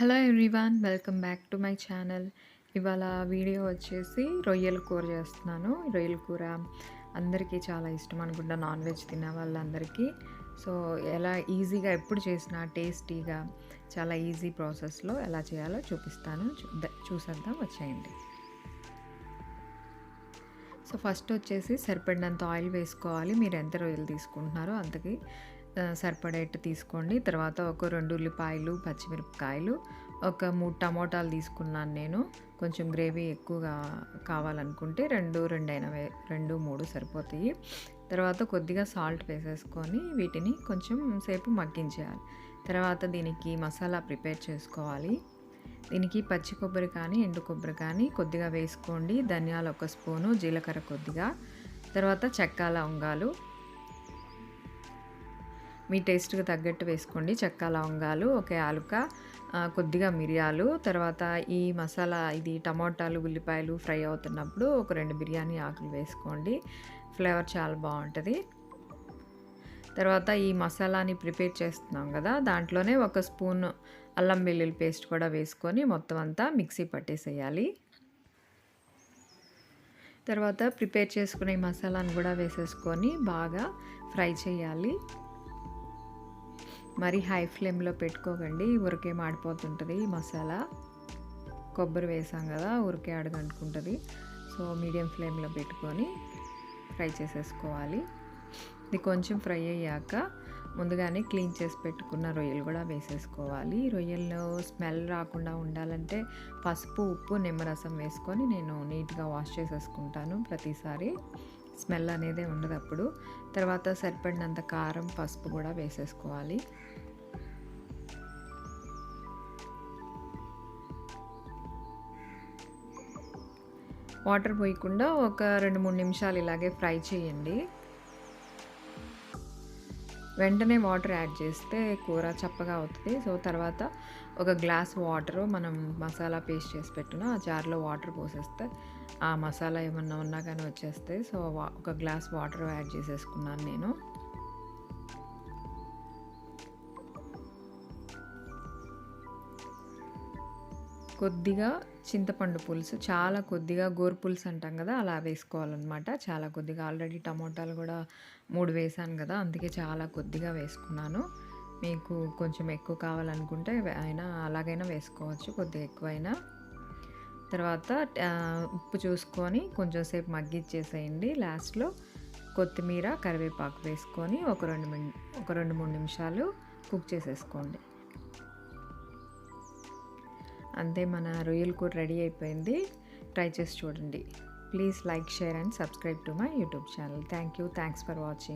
Hello everyone welcome back to my channel ఇవాళ video వచ్చేసి రొయ్యల కూర చేస్తున్నాను. రొయ్యల కూర అందరికీ చాలా ఇష్టం అనుకుంటా నాన్ వెజ్ తినే వాళ్ళందరికీ. సో ఎలా ఈజీగా ఎప్పుడు చేసినా టేస్టీగా చాలా ఈజీ ప్రాసెస్లో ఎలా చేయాలో చూపిస్తాను. చూ- చూసేద్దాం వచ్చేయండి. సో ఫస్ట్ వచ్చేసి సరిపడినంత ఆయిల్ వేసుకోవాలి. మీరు ఎంత రొయ్యలు తీసుకుంటున్నారో అంతకి సరిపడేట్టు తీసుకోండి. తర్వాత ఒక రెండు ఉల్లిపాయలు పచ్చిమిరపకాయలు ఒక మూడు టమోటాలు తీసుకున్నాను నేను. కొంచెం గ్రేవీ ఎక్కువగా కావాలనుకుంటే రెండు రెండైనా వే రెండు మూడు సరిపోతాయి. తర్వాత కొద్దిగా సాల్ట్ వేసేసుకొని వీటిని కొంచెం సేపు మగ్గించేయాలి. తర్వాత దీనికి మసాలా ప్రిపేర్ చేసుకోవాలి. దీనికి పచ్చి కొబ్బరి కానీ ఎండు కొబ్బరి కానీ కొద్దిగా వేసుకోండి. ధనియాలు ఒక స్పూను జీలకర్ర కొద్దిగా. తర్వాత చెక్క లవంగాలు మీ టేస్ట్కి తగ్గట్టు వేసుకోండి. చెక్క లవంగాలు ఒక యాలుక కొద్దిగా మిరియాలు తర్వాత ఈ మసాలా ఇది టమోటాలు ఉల్లిపాయలు ఫ్రై అవుతున్నప్పుడు ఒక రెండు బిర్యానీ ఆకులు వేసుకోండి. ఫ్లేవర్ చాలా బాగుంటుంది. తర్వాత ఈ మసాలాని ప్రిపేర్ చేస్తున్నాం కదా దాంట్లోనే ఒక స్పూన్ అల్లం వెల్లుల్లి పేస్ట్ కూడా వేసుకొని మొత్తం అంతా మిక్సీ పట్టేసేయాలి. తర్వాత ప్రిపేర్ చేసుకునే మసాలాను కూడా వేసేసుకొని బాగా ఫ్రై చేయాలి. మరి హై ఫ్లేమ్లో పెట్టుకోకండి. ఊరికే మాడిపోతుంటుంది మసాలా. కొబ్బరి వేసాం కదా ఊరికే అడగంటుకుంటుంది. సో మీడియం ఫ్లేమ్లో పెట్టుకొని ఫ్రై చేసేసుకోవాలి. ఇది కొంచెం ఫ్రై అయ్యాక ముందుగానే క్లీన్ చేసి పెట్టుకున్న రొయ్యలు కూడా వేసేసుకోవాలి. రొయ్యల్లో స్మెల్ రాకుండా ఉండాలంటే పసుపు ఉప్పు నిమ్మరసం వేసుకొని నేను నీట్గా వాష్ చేసేసుకుంటాను ప్రతిసారి. స్మెల్ అనేది ఉండదు అప్పుడు. తర్వాత సరిపడినంత కారం పసుపు కూడా వేసేసుకోవాలి. వాటర్ పోయకుండా ఒక రెండు మూడు నిమిషాలు ఇలాగే ఫ్రై చేయండి. వెంటనే వాటర్ యాడ్ చేస్తే కూర చప్పగా అవుతుంది. సో తర్వాత ఒక గ్లాస్ వాటర్ మనం మసాలా పేస్ట్ చేసి పెట్టున ఆ జార్లో వాటర్ పోసేస్తే ఆ మసాలా ఏమన్నా ఉన్నా కానీ వచ్చేస్తాయి సో వా- ఒక గ్లాస్ వాటర్ యాడ్ చేసేసుకున్నాను నేను. కొద్దిగా చింతపండు పులుసు చాలా కొద్దిగా గోరు పులుసు అంటాం కదా అలా వేసుకోవాలన్నమాట. చాలా కొద్దిగా ఆల్రెడీ టమోటాలు కూడా మూడు వేసాను కదా అందుకే చాలా కొద్దిగా వేసుకున్నాను. మీకు కొంచెం ఎక్కువ కావాలనుకుంటే అయినా అలాగైనా వేసుకోవచ్చు కొద్దిగా ఎక్కువైనా. తర్వాత ఉప్పు చూసుకొని కొంచెం సేపు మగ్గిచ్చేసేయండి. లాస్ట్లో కొత్తిమీర కరివేపాకు వేసుకొని ఒక రెండు ఒక రెండు మూడు నిమిషాలు కుక్ చేసేసుకోండి. అంతే మన రొయ్యల కూర రెడీ అయిపోయింది. ట్రై చేసి చూడండి. Please like share and subscribe to my YouTube channel thank you thanks for watching